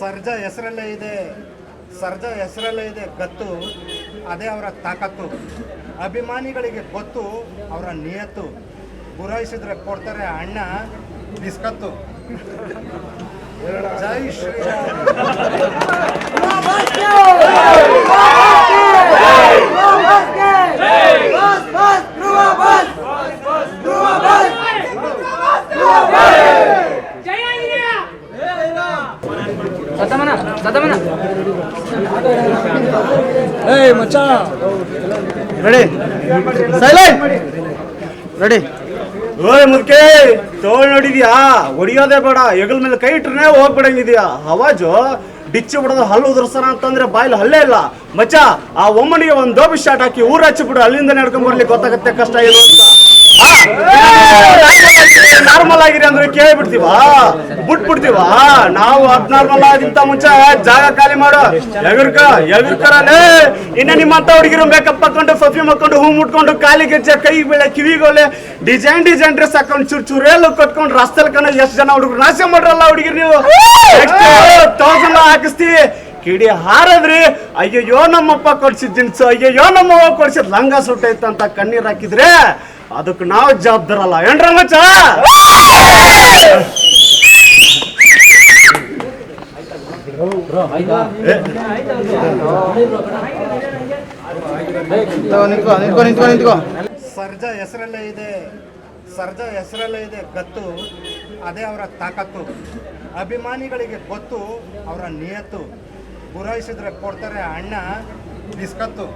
ಸರ್ಜಾ ಹೆಸರಲ್ಲೇ ಇದೆ. ಸರ್ಜಾ ಹೆಸರಲ್ಲೇ ಇದೆ. ಗತ್ತು ಅದೇ ಅವರ ತಾಕತ್ತು. ಅಭಿಮಾನಿಗಳಿಗೆ ಗೊತ್ತು ಅವರ ನಿಯತ್ತು. ಗುರಾಯಿಸಿದ್ರೆ ಕೊಡ್ತಾರೆ ಅಣ್ಣ ಬಿಸ್ಕತ್ತು. ಜೈ ಶ್ರೀರಾಮ್ ಏಯ್ ಮಚ್ಚ. ರೆಡಿ. ಸೈಲೆಂಟ್. ರೆಡಿ. ಓಯ್ ಮುದ್ಕೆ ತೋಳ್ ನೋಡಿದ್ಯಾ? ಹೊಡಿಯೋದೇ ಬೇಡ. ಹೆಗಲ್ ಮೇಲೆ ಕೈ ಇಟ್ರೆ ಹೋಗ್ಬಿಡಂಗಿದ್ಯಾ? ಅವಾಜು ಡಿಚ್ಚು ಬಿಡೋದು ಹಲ್ಲು ಉದುರ್ಸನ ಅಂತಂದ್ರೆ ಬಾಯಿಲ್ ಹಲ್ಲೇ ಇಲ್ಲ. ಮಚ್ಚ ಆ ಒಮ್ಮನಿಗೆ ಒಂದು ದೋಬಿ ಶಾಟ್ ಹಾಕಿ ಊರ ಹಚ್ಚಿ ಬಿಡು ಅಲ್ಲಿಂದ ನಡ್ಕೊಂಡ್ ಬರ್ಲಿಕ್ಕೆ ಗೊತ್ತಾಗತ್ತೆ ಕಷ್ಟ ಏನು ಅಂತ. ನಾರ್ಮಲ್ ಆಗಿರಿ ಅಂದ್ರೆ ಕೇಳ್ಬಿಡ್ತೀವ? ಬಿಟ್ ಬಿಡ್ತೀವ ನಾವು ಅಬ್ನಾರ್ಮಲ್ ಆಗಿಂತ ಮುಂಚೆ ಜಾಗ ಖಾಲಿ ಮಾಡು ಎಗರ್ಕ, ಎಗರ್ಕರಲ್ಲೇ ಇನ್ನ ನಿಮ್ಮಂತ ಹುಡುಗಿರು ಮೇಕಪ್ ಹಾಕೊಂಡು ಸಫಿ ಹಾಕೊಂಡು, ಹೂ ಮುಟ್ಕೊಂಡು, ಕಾಲಿ ಗೆಜ್ಜೆ, ಕೈ ಬೆಳೆ, ಕಿವಿಗೋಲೆ ಡಿಸೈನ್ ಡಿಸೈನ್ ಡ್ರೆಸ್ ಹಾಕೊಂಡು, ಚೂರ್ ಚೂರೇಲ್ ಕಟ್ಕೊಂಡು ರಸ್ತಲ್ ಕಣ ಎಷ್ಟು ಜನ ಹುಡುಗರು ನಾಶ ಮಾಡ್ರಲ್ಲ ಹುಡುಗಿರು ನೀವು? ತೌಸಂಡ್ ಹಾಕಿಸ್ತೀವಿ ಕಿಡಿ ಹಾರದ್ರಿ. ಅಯ್ಯಯ್ಯೋ ನಮ್ಮಪ್ಪ ಕೊಡ್ಸಿದ್ ಜಿನ್ಸು ಅಯ್ಯಯ್ಯೋ ನಮ್ಮವ್ವ ಕೊಡ್ಸಿದ್ ಲಂಗ ಸುಟ್ಟೈತಂತ ಕಣ್ಣೀರ್ ಹಾಕಿದ್ರೆ ಅದಕ್ಕೆ ನಾವು ಜವಾಬ್ದಾರಲ್ಲ ಏನ್ರ ಮಚ್ಚ? ಸರ್ಜಾ ಹೆಸರಲ್ಲೇ ಇದೆ. ಸರ್ಜಾ ಹೆಸರಲ್ಲೇ ಇದೆ ಗತ್ತು, ಅದೇ ಅವರ ತಾಕತ್ತು. ಅಭಿಮಾನಿಗಳಿಗೆ ಗೊತ್ತು, ಅವರ ನಿಯತ್ತು. ಪೂರೈಸಿದ್ರೆ ಕೊಡ್ತಾರೆ ಅಣ್ಣ, ಬಿಸ್ಕತ್ತು.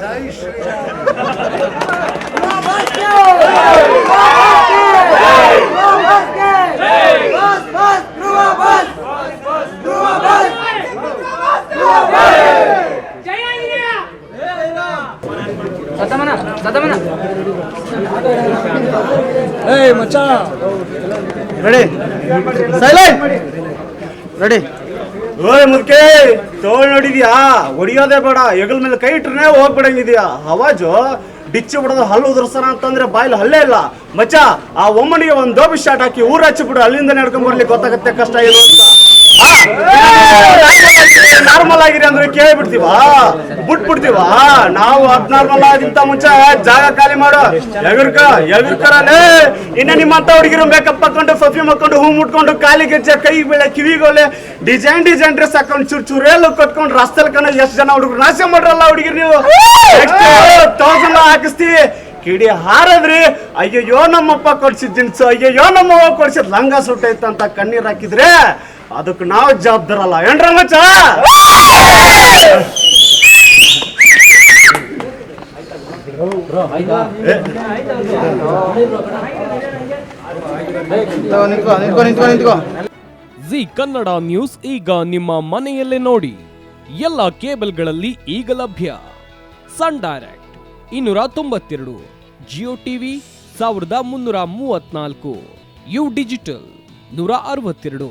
ಜೈ ಶ್ರೀರಾಮ್. ಏಯ್ ಮಚ್ಚ. ರೆಡಿ. Silent ready. ಓಯ್ ಮುದ್ಕೆ ತೋಳ್ ನೋಡಿದ್ಯಾ? ಹೊಡಿಯೋದೇ ಬೇಡ. ಹೆಗಲ್ ಮೇಲೆ ಕೈ ಇಟ್ರೆ ಹೋಗ್ಬಿಡಂಗಿದ್ಯಾ? ಅವಾಜು ಡಿಚ್ಚಿ ಬಿಡೋದು ಹಲ್ಲು ಉದುರ್ಸೋಣ ಅಂತಂದ್ರೆ ಬಾಯಿಲ್ ಹಲ್ಲೇ ಇಲ್ಲ. ಮಚ್ಚ ಆ ಒಮ್ಮನಿಗೆ ಒಂದು ದೋಬಿ ಶಾಟ್ ಹಾಕಿ ಊರ ಹಚ್ಚಿ ಬಿಡು. ಅಲ್ಲಿಂದ ನಡ್ಕೊಂಡ್ ಬರ್ಲಿಕ್ಕೆ ಗೊತ್ತಾಗತ್ತೆ ಕಷ್ಟ ಏನು ಅಂತ. ನಾರ್ಮಲ್ ಆಗಿರಿ ಅಂದ್ರೆ ಕೇಳ್ಬಿಡ್ತೀವಾ? ಬಿಟ್ಬಿಡ್ತೀವ? ನಾವು ಅಬ್ನಾರ್ಮಲ್ ಆಗಿಂತ ಮುಂಚೆ ಜಾಗ ಖಾಲಿ ಮಾಡು. ಎಗರ್ಕ ಎಗರ್ಕರಲೇ ಇನ್ನ ನಿಮ್ಮಂತ ಹುಡುಗಿರು ಮೇಕಪ್ ಹಾಕೊಂಡು ಪಫ್ಯೂಮ್ ಹಾಕೊಂಡು, ಹೂ ಮುಟ್ಕೊಂಡು ಕಾಲಿ ಗೆಜ್ಜೆ, ಕೈ ಬೆಳೆ, ಕಿವಿಗೊಳ್ಳೆ ಡಿಸೈನ್ ಡಿಸೈನ್ ಡ್ರೆಸ್ ಹಾಕೊಂಡು, ಚೂರ್ ಚೂರೆಲ್ಲ ಕಟ್ಕೊಂಡು, ರಸ್ತೆಲ್ ಕಣ ಎಷ್ಟು ಜನ ಹುಡುಗರು ನಾಶ ಮಾಡ್ರಲ್ಲ ಹುಡುಗಿರು ನೀವು? ತೌಸಂಡ್ ಹಾಕಿಸ್ತೀವಿ. ಕಿಡಿ ಹಾರದ್ರಿ. ಅಯ್ಯಯ್ಯೋ, ನಮ್ಮಪ್ಪ ಕೊಡ್ಸಿದ್ ಜಿನ್ಸು ಅಯ್ಯಯ್ಯೋ, ನಮ್ಮವ್ವ ಕೊಡ್ಸಿದ್ ಲಂಗ ಸುಟ್ಟೈತಂತ ಕಣ್ಣೀರ್ ಹಾಕಿದ್ರೆ ಅದಕ್ಕೆ ನಾವು ಜವಾಬ್ದಾರಲ್ಲ ಏನ್ರ ಮಚ್ಚ? ಜಿ ಕನ್ನಡ ನ್ಯೂಸ್ ಈಗ ನಿಮ್ಮ ಮನೆಯಲ್ಲೇ ನೋಡಿ. ಎಲ್ಲ ಕೇಬಲ್ಗಳಲ್ಲಿ ಈಗ ಲಭ್ಯ. ಸನ್ ಡೈರೆಕ್ಟ್ ಇನ್ನೂರ ತೊಂಬತ್ತೆರಡು, ಜಿಯೋ ಟಿವಿ ಸಾವಿರದ ಮುನ್ನೂರ ಮೂವತ್ನಾಲ್ಕು ಯು ಡಿಜಿಟಲ್ ನೂರ ಅರವತ್ತೆರಡು.